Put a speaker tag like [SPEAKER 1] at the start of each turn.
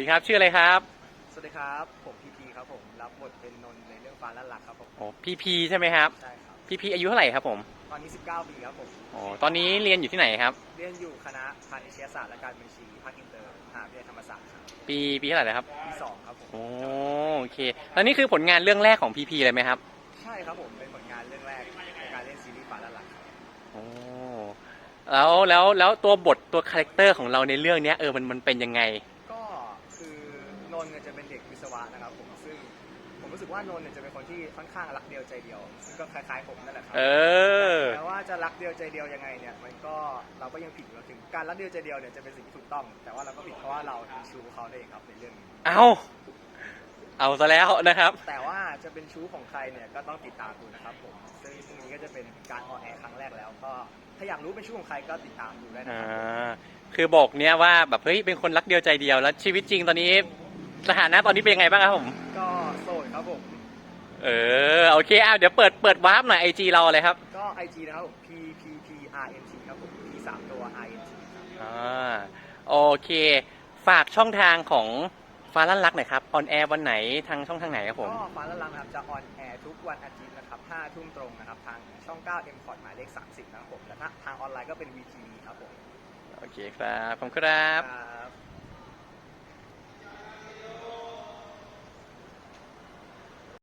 [SPEAKER 1] ดีครับ ชื่ออะไรครับ
[SPEAKER 2] สวัสดีครับ ผมพีพีครับผมรับบทเป็นนนท์ในเรื่องฟ้าและหลักครับผม
[SPEAKER 1] โอ้พี่พีใช่ไหมครับ
[SPEAKER 2] ใช่ครับ
[SPEAKER 1] พี่พีอายุเท่าไหร่ครับผม
[SPEAKER 2] ตอนนี้ 19 ปีครับผม
[SPEAKER 1] โอ้ตอนนี้เรียนอยู่ที่ไหนครับ
[SPEAKER 2] เรียนอยู่คณะพาณิชยศาสตร์และการบัญชีภาคอินเตอร์มหาวิทยาลัยธรรมศาสตร์ครับ
[SPEAKER 1] ปีปีเท่าไหร่นะครับ
[SPEAKER 2] ปีสองครับผม
[SPEAKER 1] โอ้โอเคแล้วนี่คือผลงานเรื่องแรกของพีพีเลยไหมครับ
[SPEAKER 2] ใช่ครับผมเป็นผลงานเรื่องแรกในการเล่นซีรีส์ฟ้าและหลักครับ
[SPEAKER 1] โอ้แล้วแล้วแล้วตัวบทตัวคาแรคเตอร์ของเราในเรื่องเนี้ยเออมันมันเป็นยังไง
[SPEAKER 2] ก็คือ นนท์เนี่ยจะเป็นเด็กวิศวะนะครับผมซึ่งผมรู้สึกว่านนท์เนี่ยจะเป็นคนที่ค่อนข้างรักเดียวใจเดียวซึ่งก็คล้ายๆผมนั่นแหละครั
[SPEAKER 1] เออ
[SPEAKER 2] แต่ว่าจะรักเดียวใจเดียวยังไงเนี่ยมันก็เราก็ยังผิดอยู่ถึงการรักเดียวใจเดียวเนี่ยจะเป็นสิ่งที่ถูกต้อง แต่ว่าเราก็ผิดเพราะว่าเราเป็นชูเขาเองครับในเรื่องนี้
[SPEAKER 1] เอาเอาซะแล้วนะครับ
[SPEAKER 2] แต่ว่าจะเป็นชู้ของใครเนี่ยก็ต้องติดตามดูนะครับผมซึ่งพรุ่งนี้ก็จะเป็นการออนแอร์ครั้งแรกแล้ว ก็ถ้าอยากรู้เป็นชู้ของใครก็ติดตามดูได้นะ
[SPEAKER 1] อ่
[SPEAKER 2] ครับา
[SPEAKER 1] คือบอกเนี้ยว่าแบบเฮ้ยเป็นคนรักเดียวใจเดียวแล้วชีวิตจริงตอนนี้ สถานะตอนนี้เป็นยังไงบ้างครับผม
[SPEAKER 2] ก็โสดครับผม
[SPEAKER 1] เออโอเคอะเดี๋ยวเปิดเปิดวาร์ปหน่อยไอจีเราเลยครับ
[SPEAKER 2] ก็ IG นะครับผม P P P R N T ครับผม P สามตัว R N T ครับ
[SPEAKER 1] อ่าโอเค ฝากช่องทางของฟ้าลั่นรักหน่อยครับออนแอร์วันไหนทางช่องทางไหนครับผม
[SPEAKER 2] ก็ฟ้าละลังนะครับจะออนแอร์ทุกวันอาทิตย์นะครับ5ทุ่มตรงนะครับ ทางช่อง9 M c o t หมายเลข 30 นะครับผม และถ้าทางออนไลน์ก็เป็น VTV ครับผม
[SPEAKER 1] โอเคครับ ผมครับ
[SPEAKER 2] ครับ